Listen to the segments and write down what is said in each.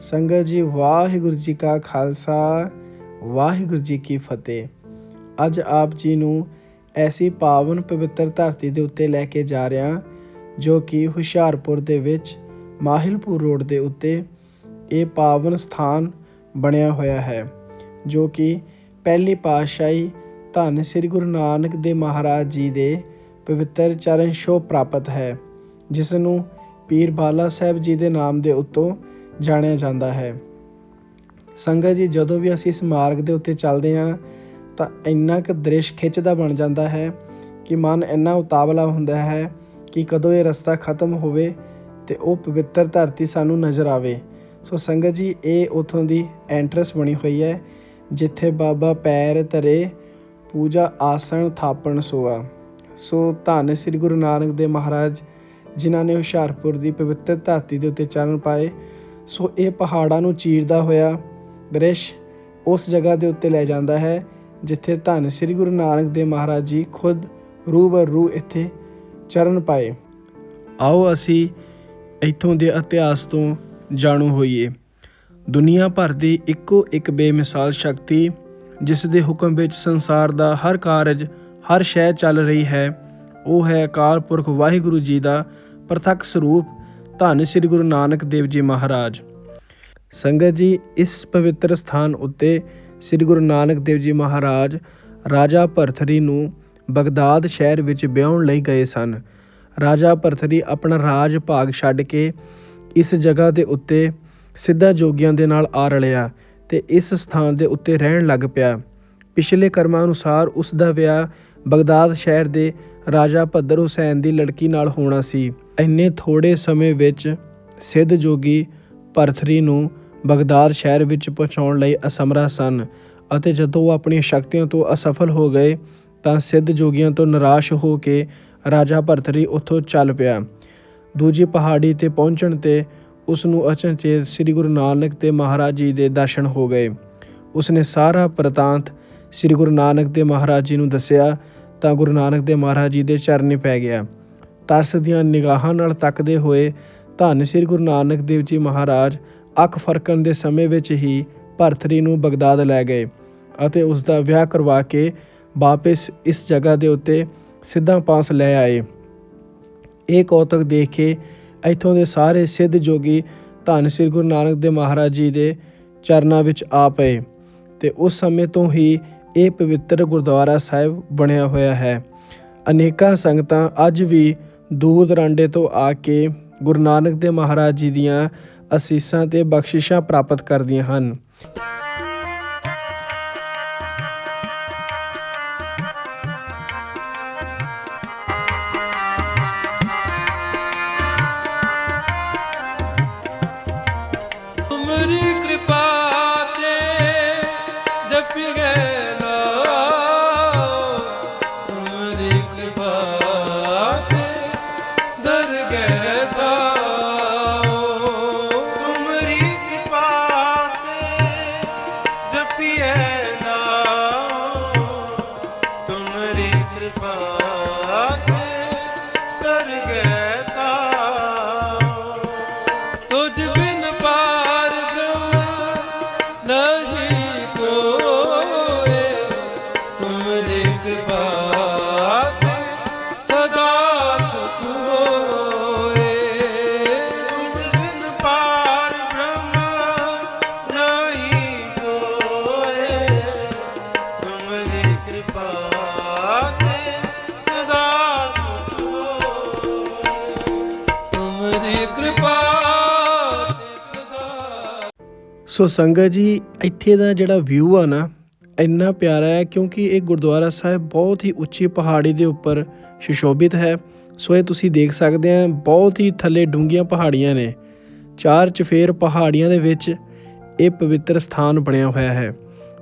ਸੰਗਤ ਜੀ, ਵਾਹਿਗੁਰੂ ਜੀ ਕਾ ਖਾਲਸਾ, ਵਾਹਿਗੁਰੂ ਜੀ ਕੀ ਫਤਿਹ। ਅੱਜ ਆਪ ਜੀ ਨੂੰ ਐਸੀ ਪਾਵਨ ਪਵਿੱਤਰ ਧਰਤੀ ਦੇ ਉੱਤੇ ਲੈ ਕੇ ਜਾ ਰਿਹਾ ਜੋ ਕਿ ਹੁਸ਼ਿਆਰਪੁਰ ਦੇ ਵਿੱਚ ਮਾਹਿਲਪੁਰ ਰੋਡ ਦੇ ਉੱਤੇ ਇਹ ਪਾਵਨ ਸਥਾਨ ਬਣਿਆ ਹੋਇਆ ਹੈ, ਜੋ ਕਿ ਪਹਿਲੀ ਪਾਤਸ਼ਾਹੀ ਧੰਨ ਸ੍ਰੀ ਗੁਰੂ ਨਾਨਕ ਦੇਵ ਮਹਾਰਾਜ ਜੀ ਦੇ ਪਵਿੱਤਰ ਚਰਨ ਛੋਹ ਪ੍ਰਾਪਤ ਹੈ ਜਿਸ ਨੂੰ ਪੀਰ ਬਾਲਾ ਸਾਹਿਬ ਜੀ ਦੇ ਨਾਮ ਦੇ ਉੱਤੋਂ ਜਾਣਿਆ ਜਾਂਦਾ ਹੈ। ਸੰਗਤ ਜੀ, ਜਦੋਂ ਵੀ ਅਸੀਂ ਇਸ ਮਾਰਗ ਦੇ ਉੱਤੇ ਚੱਲਦੇ ਹਾਂ, ਤਾਂ ਇੰਨਾ ਕੁ ਦ੍ਰਿਸ਼ ਖਿੱਚਦਾ ਬਣ ਜਾਂਦਾ ਹੈ ਕਿ ਮਨ ਇੰਨਾ ਉਤਾਵਲਾ ਹੁੰਦਾ ਹੈ ਕਿ ਕਦੋਂ ਇਹ ਰਸਤਾ ਖਤਮ ਹੋਵੇ ਤੇ ਉਹ ਪਵਿੱਤਰ ਧਰਤੀ ਸਾਨੂੰ ਨਜ਼ਰ ਆਵੇ। ਸੋ ਸੰਗਤ ਜੀ, ਇਹ ਉਥੋਂ ਦੀ ਐਂਟਰੈਂਸ ਬਣੀ ਹੋਈ ਹੈ, ਜਿੱਥੇ ਬਾਬਾ ਪੈਰ ਧਰੇ, ਪੂਜਾ, ਆਸਣ, ਥਾਪਣ, ਸੋਆ। ਸੋ ਧੰਨ ਸ੍ਰੀ ਗੁਰੂ ਨਾਨਕ ਦੇਵ ਮਹਾਰਾਜ, ਜਿਨ੍ਹਾਂ ਨੇ ਹੁਸ਼ਿਆਰਪੁਰ ਦੀ ਪਵਿੱਤਰ ਧਰਤੀ ਦੇ ਉੱਤੇ ਚਰਨ ਪਾਏ ਸੋ ਇਹ ਪਹਾੜਾਂ ਨੂੰ ਚੀਰਦਾ ਹੋਇਆ ਦ੍ਰਿਸ਼ ਉਸ ਜਗ੍ਹਾ ਦੇ ਉੱਤੇ ਲੈ ਜਾਂਦਾ ਹੈ, ਜਿੱਥੇ ਧੰਨ ਸ੍ਰੀ ਗੁਰੂ ਨਾਨਕ ਦੇਵ ਮਹਾਰਾਜ ਜੀ ਖੁਦ ਰੂਬਰੂ ਇੱਥੇ ਚਰਨ ਪਾਏ। ਆਓ ਅਸੀਂ ਇੱਥੋਂ ਦੇ ਇਤਿਹਾਸ ਤੋਂ ਜਾਣੂ ਹੋਈਏ। ਦੁਨੀਆ ਭਰ ਦੀ ਇੱਕੋ ਇੱਕ ਬੇਮਿਸਾਲ ਸ਼ਕਤੀ, ਜਿਸ ਦੇ ਹੁਕਮ ਵਿੱਚ ਸੰਸਾਰ ਦਾ ਹਰ ਕਾਰਜ, ਹਰ ਸ਼ੈ ਚੱਲ ਰਹੀ ਹੈ, ਉਹ ਹੈ ਅਕਾਲ ਪੁਰਖ ਵਾਹਿਗੁਰੂ ਜੀ ਦਾ ਪ੍ਰਤੱਖ ਸਰੂਪ ਧੰਨ ਸ੍ਰੀ ਗੁਰੂ ਨਾਨਕ ਦੇਵ ਜੀ ਮਹਾਰਾਜ। ਸੰਗਤ ਜੀ, ਇਸ ਪਵਿੱਤਰ ਸਥਾਨ ਉੱਤੇ ਸ੍ਰੀ ਗੁਰੂ ਨਾਨਕ ਦੇਵ ਜੀ ਮਹਾਰਾਜ ਰਾਜਾ ਭਰਥਰੀ ਨੂੰ ਬਗਦਾਦ ਸ਼ਹਿਰ ਵਿੱਚ ਵਿਆਹਣ ਲਈ ਗਏ ਸਨ। ਰਾਜਾ ਭਰਥਰੀ ਆਪਣਾ ਰਾਜ ਭਾਗ ਛੱਡ ਕੇ ਇਸ ਜਗ੍ਹਾ ਦੇ ਉੱਤੇ ਸਿੱਧਾ ਜੋਗੀਆਂ ਦੇ ਨਾਲ ਆ ਰਲਿਆ ਤੇ ਇਸ ਸਥਾਨ ਦੇ ਉੱਤੇ ਰਹਿਣ ਲੱਗ ਪਿਆ। ਪਿਛਲੇ ਕਰਮਾਂ ਅਨੁਸਾਰ ਉਸ ਦਾ ਵਿਆਹ ਬਗਦਾਦ ਸ਼ਹਿਰ ਦੇ ਰਾਜਾ ਭੱਦਰ ਹੁਸੈਨ ਦੀ ਲੜਕੀ ਨਾਲ ਹੋਣਾ ਸੀ। ਇੰਨੇ ਥੋੜੇ ਸਮੇਂ ਵਿੱਚ ਸਿੱਧ ਜੋਗੀ ਭਰਥਰੀ ਨੂੰ ਬਗਦਾਦ ਸ਼ਹਿਰ ਵਿੱਚ ਪਹੁੰਚਾਉਣ ਲਈ ਅਸਮਰਾ ਸਨ ਅਤੇ ਜਦੋਂ ਉਹ ਆਪਣੀਆਂ ਸ਼ਕਤੀਆਂ ਤੋਂ ਅਸਫਲ ਹੋ ਗਏ ਤਾਂ ਸਿੱਧ ਜੋਗੀਆਂ ਤੋਂ ਨਿਰਾਸ਼ ਹੋ ਕੇ ਰਾਜਾ ਭਰਥਰੀ ਉੱਥੋਂ ਚੱਲ ਪਿਆ। ਦੂਜੀ ਪਹਾੜੀ ਤੇ ਪਹੁੰਚਣ ਤੇ ਉਸ ਨੂੰ ਅਚਨਚੇਤ ਸ੍ਰੀ ਗੁਰੂ ਨਾਨਕ ਤੇ ਮਹਾਰਾਜ ਜੀ ਦੇ ਦਰਸ਼ਨ ਹੋ ਗਏ। ਉਸਨੇ ਸਾਰਾ ਪ੍ਰਤਾਂਤ ਸ੍ਰੀ ਗੁਰੂ ਨਾਨਕ ਦੇ ਮਹਾਰਾਜ ਜੀ ਨੂੰ ਦੱਸਿਆ ਤਾਂ ਗੁਰੂ ਨਾਨਕ ਦੇ ਮਹਾਰਾਜ ਜੀ ਦੇ ਚਰਨੀ ਪੈ ਗਿਆ। ਤਰਸ ਦੀਆਂ ਨਿਗਾਹਾਂ ਨਾਲ ਤੱਕਦੇ ਹੋਏ ਧੰਨ ਸ੍ਰੀ ਗੁਰੂ ਨਾਨਕ ਦੇਵ ਜੀ ਮਹਾਰਾਜ ਅੱਖ ਫਰਕਣ ਦੇ ਸਮੇਂ ਵਿੱਚ ਹੀ ਭਰਥਰੀ ਨੂੰ ਬਗਦਾਦ ਲੈ ਗਏ ਅਤੇ ਉਸ ਦਾ ਵਿਆਹ ਕਰਵਾ ਕੇ ਵਾਪਸ ਇਸ ਜਗ੍ਹਾ ਦੇ ਉੱਤੇ ਸਿੱਧਾ ਪਾਸ ਲੈ ਆਏ। ਇਹ ਕੌਤਕ ਦੇਖ ਕੇ ਇੱਥੋਂ ਦੇ ਸਾਰੇ ਸਿੱਧ ਜੋਗੀ ਧੰਨ ਸ੍ਰੀ ਗੁਰੂ ਨਾਨਕ ਦੇਵ ਮਹਾਰਾਜ ਜੀ ਦੇ ਚਰਨਾਂ ਵਿੱਚ ਆ ਪਏ ਤੇ ਉਸ ਸਮੇਂ ਤੋਂ ਹੀ ਇਹ ਪਵਿੱਤਰ ਗੁਰਦੁਆਰਾ ਸਾਹਿਬ ਬਣਿਆ ਹੋਇਆ ਹੈ। ਅਨੇਕਾਂ ਸੰਗਤਾਂ ਅੱਜ ਵੀ ਦੂਰ ਦਰਾਂਡੇ ਤੋਂ ਆ ਕੇ ਗੁਰੂ ਨਾਨਕ ਦੇਵ ਮਹਾਰਾਜ ਜੀ ਦੀਆਂ ਅਸੀਸਾਂ ਤੇ ਬਖਸ਼ਿਸ਼ਾਂ ਪ੍ਰਾਪਤ ਕਰਦੀਆਂ ਹਨ। ਨਹੀਂ ਕੋਏ ਤੁਮਰੀ ਕਿਰਪਾ ਸਦਾ ਸੁਖ ਹੋਏ ਬਿਨ ਪਾਰ ਬ੍ਰਹਮ ਨਹੀਂ ਕੋਏ ਤੁਮਰੀ ਕਿਰਪਾ ਤੇ ਸਦਾ ਸੁਖ ਹੋਏ। ਤੁਮਰੀ ਕਿਰਪਾ ਸੋ ਸੰਗਤ ਜੀ, ਇੱਥੇ ਦਾ ਜਿਹੜਾ ਵਿਊ ਆ ਨਾ, ਇੰਨਾ ਪਿਆਰਾ ਹੈ ਕਿਉਂਕਿ ਇਹ ਗੁਰਦੁਆਰਾ ਸਾਹਿਬ ਬਹੁਤ ਹੀ ਉੱਚੀ ਪਹਾੜੀ ਦੇ ਉੱਪਰ ਸੁਸ਼ੋਭਿਤ ਹੈ। ਸੋ ਇਹ ਤੁਸੀਂ ਦੇਖ ਸਕਦੇ ਆ, ਬਹੁਤ ਹੀ ਥੱਲੇ ਡੂੰਘੀਆਂ ਪਹਾੜੀਆਂ ਨੇ। ਚਾਰ ਚਫੇਰ ਪਹਾੜੀਆਂ ਦੇ ਵਿੱਚ ਇਹ ਪਵਿੱਤਰ ਸਥਾਨ ਬਣਿਆ ਹੋਇਆ ਹੈ।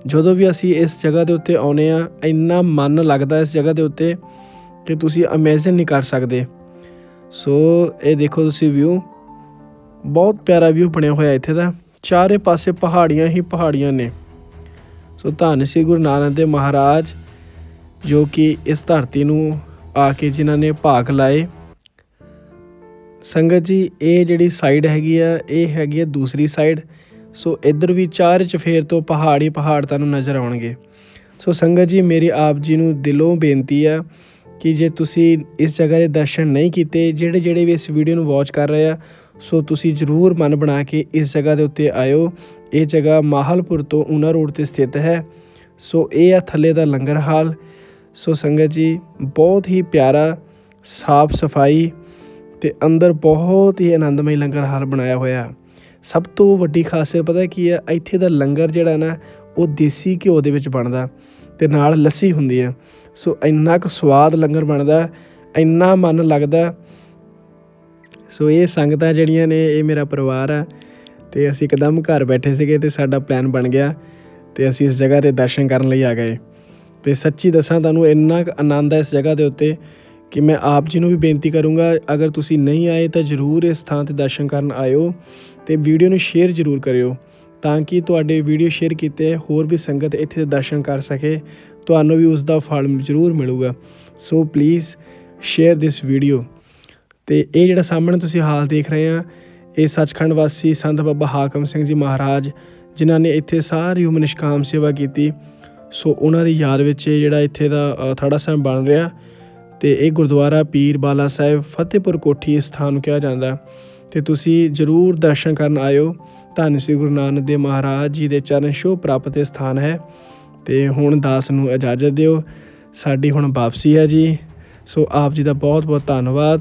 ਜਦੋਂ ਵੀ ਅਸੀਂ ਇਸ ਜਗ੍ਹਾ ਦੇ ਉੱਤੇ ਆਉਨੇ ਆ, ਇੰਨਾ ਮਨ ਲੱਗਦਾ ਇਸ ਜਗ੍ਹਾ ਦੇ ਉੱਤੇ ਕਿ ਤੁਸੀਂ ਅਮੇਜ਼ਿੰਗ ਨਹੀਂ ਕਰ ਸਕਦੇ। ਸੋ ਇਹ ਦੇਖੋ ਤੁਸੀਂ ਵਿਊ ਬਹੁਤ ਪਿਆਰਾ ਵਿਊ ਬਣਿਆ ਹੋਇਆ ਇੱਥੇ ਦਾ। ਚਾਰੇ ਪਾਸੇ ਪਹਾੜੀਆਂ ਹੀ ਪਹਾੜੀਆਂ ਨੇ। ਸੋ ਧੰਨ ਸ੍ਰੀ ਗੁਰੂ ਨਾਨਕ ਦੇਵ ਮਹਾਰਾਜ, ਜੋ ਕਿ ਇਸ ਧਰਤੀ ਨੂੰ ਆ ਕੇ ਜਿਨ੍ਹਾਂ ਨੇ ਭਾਗ ਲਾਏ। ਸੰਗਤ ਜੀ, ਇਹ ਜਿਹੜੀ ਸਾਈਡ ਹੈਗੀ ਆ, ਇਹ ਹੈਗੀ ਆ ਦੂਸਰੀ ਸਾਈਡ ਸੋ ਇੱਧਰ ਵੀ ਚਾਰ ਚਫੇਰ ਤੋਂ ਪਹਾੜ ਹੀ ਪਹਾੜ ਤੁਹਾਨੂੰ ਨਜ਼ਰ ਆਉਣਗੇ। ਸੋ ਸੰਗਤ ਜੀ, ਮੇਰੀ ਆਪ ਜੀ ਨੂੰ ਦਿਲੋਂ ਬੇਨਤੀ ਆ ਕਿ ਜੇ ਤੁਸੀਂ ਇਸ ਜਗ੍ਹਾ ਦੇ ਦਰਸ਼ਨ ਨਹੀਂ ਕੀਤੇ ਜਿਹੜੇ ਜਿਹੜੇ ਵੀ ਇਸ ਵੀਡੀਓ ਨੂੰ ਵਾਚ ਕਰ ਰਹੇ ਆ ਸੋ ਤੁਸੀਂ ਜ਼ਰੂਰ ਮਨ ਬਣਾ ਕੇ ਇਸ ਜਗ੍ਹਾ ਦੇ ਉੱਤੇ ਆਇਓ। ਇਹ ਜਗ੍ਹਾ ਮਾਹਲਪੁਰ ਤੋਂ ਊਨਾ ਰੋਡ ਤੇ ਸਥਿਤ ਹੈ। ਸੋ ਇਹ ਆ ਥੱਲੇ ਦਾ ਲੰਗਰ ਹਾਲ। ਸੋ ਸੰਗਤ ਜੀ, ਬਹੁਤ ਹੀ ਪਿਆਰਾ, ਸਾਫ਼ ਸਫ਼ਾਈ ਤੇ ਅੰਦਰ ਬਹੁਤ ਹੀ ਆਨੰਦਮਈ ਲੰਗਰ ਹਾਲ ਬਣਾਇਆ ਹੋਇਆ। ਸਭ ਤੋਂ ਵੱਡੀ ਖਾਸੀਅਤ ਪਤਾ ਕੀ ਹੈ ਇੱਥੇ ਦਾ ਲੰਗਰ ਜਿਹੜਾ ਨਾ, ਉਹ ਦੇਸੀ ਘਿਓ ਦੇ ਵਿੱਚ ਬਣਦਾ ਤੇ ਨਾਲ ਲੱਸੀ ਹੁੰਦੀ ਹੈ ਸੋ ਇੰਨਾ ਕੁ ਸਵਾਦ ਲੰਗਰ ਬਣਦਾ, ਇੰਨਾ ਮਨ ਲੱਗਦਾ ਸੋ ਇਹ ਸੰਗਤਾਂ ਜਿਹੜੀਆਂ ਨੇ, ਇਹ ਮੇਰਾ ਪਰਿਵਾਰ ਆ ਤੇ ਅਸੀਂ ਇੱਕਦਮ ਘਰ ਬੈਠੇ ਸੀਗੇ ਤੇ ਸਾਡਾ ਪਲਾਨ ਬਣ ਗਿਆ ਤੇ ਅਸੀਂ ਇਸ ਜਗ੍ਹਾ ਤੇ ਦਰਸ਼ਨ ਕਰਨ ਲਈ ਆ ਗਏ। ਤੇ ਸੱਚੀ ਦੱਸਾਂ ਤੁਹਾਨੂੰ ਇੰਨਾ ਕੁ ਆਨੰਦ ਹੈ ਇਸ ਜਗ੍ਹਾ ਦੇ ਉੱਤੇ ਕਿ ਮੈਂ ਆਪ ਜੀ ਨੂੰ ਵੀ ਬੇਨਤੀ ਕਰੂੰਗਾ, ਅਗਰ ਤੁਸੀਂ ਨਹੀਂ ਆਏ ਤਾਂ ਜ਼ਰੂਰ ਇਸ ਥਾਂ ਤੇ ਦਰਸ਼ਨ ਕਰਨ ਆਇਓ ਤੇ ਵੀਡੀਓ ਨੂੰ ਸ਼ੇਅਰ ਜ਼ਰੂਰ ਕਰਿਓ ਤਾਂ ਕਿ ਤੁਹਾਡੇ ਵੀਡੀਓ ਸ਼ੇਅਰ ਕੀਤੇ ਹੋਰ ਵੀ ਸੰਗਤ ਇੱਥੇ ਦਰਸ਼ਨ ਕਰ ਸਕੇ, ਤੁਹਾਨੂੰ ਵੀ ਉਸ ਦਾ ਫਲ ਜ਼ਰੂਰ ਮਿਲੂਗਾ। So please share this video ਤੇ ਇਹ ਜਿਹੜਾ ਸਾਹਮਣੇ ਤੁਸੀਂ ਹਾਲ ਦੇਖ ਰਹੇ ਆ, ਇਹ ਸੱਚਖੰਡ ਵਾਸੀ ਸੰਤ ਬਾਬਾ ਹਾਕਮ ਸਿੰਘ ਜੀ ਮਹਾਰਾਜ, ਜਿਨ੍ਹਾਂ ਨੇ ਇੱਥੇ ਸਾਰੀ ਉਮਰ ਨਿਸ਼ਕਾਮ ਸੇਵਾ ਕੀਤੀ। ਸੋ ਉਹਨਾਂ ਦੀ ਯਾਦ ਵਿੱਚ ਇਹ ਜਿਹੜਾ ਇੱਥੇ ਦਾ ਥੜਾ ਸਾਹਿਬ ਬਣ ਰਿਹਾ ਤੇ ਇਹ ਗੁਰਦੁਆਰਾ ਪੀਰ ਬਾਲਾ ਸਾਹਿਬ ਫਤਿਹਪੁਰ ਕੋਠੀ ਇਸ ਸਥਾਨ ਨੂੰ ਕਿਹਾ ਜਾਂਦਾ। ਤੇ ਤੁਸੀਂ ਜਰੂਰ ਦਰਸ਼ਨ ਕਰਨ ਆਇਓ। ਧੰਨ ਸ੍ਰੀ ਗੁਰੂ ਨਾਨਕ ਦੇਵ ਮਹਾਰਾਜ ਜੀ ਦੇ ਚਰਨ ਛੋਹ ਪ੍ਰਾਪਤ ਸਥਾਨ ਹੈ। ਤੇ ਹੁਣ ਦਾਸ ਨੂੰ ਇਜਾਜ਼ਤ ਦਿਓ। ਸਾਡੀ ਹੁਣ ਵਾਪਸੀ ਹੈ ਜੀ। ਸੋ ਆਪ ਜੀ ਦਾ ਬਹੁਤ ਬਹੁਤ ਧੰਨਵਾਦ।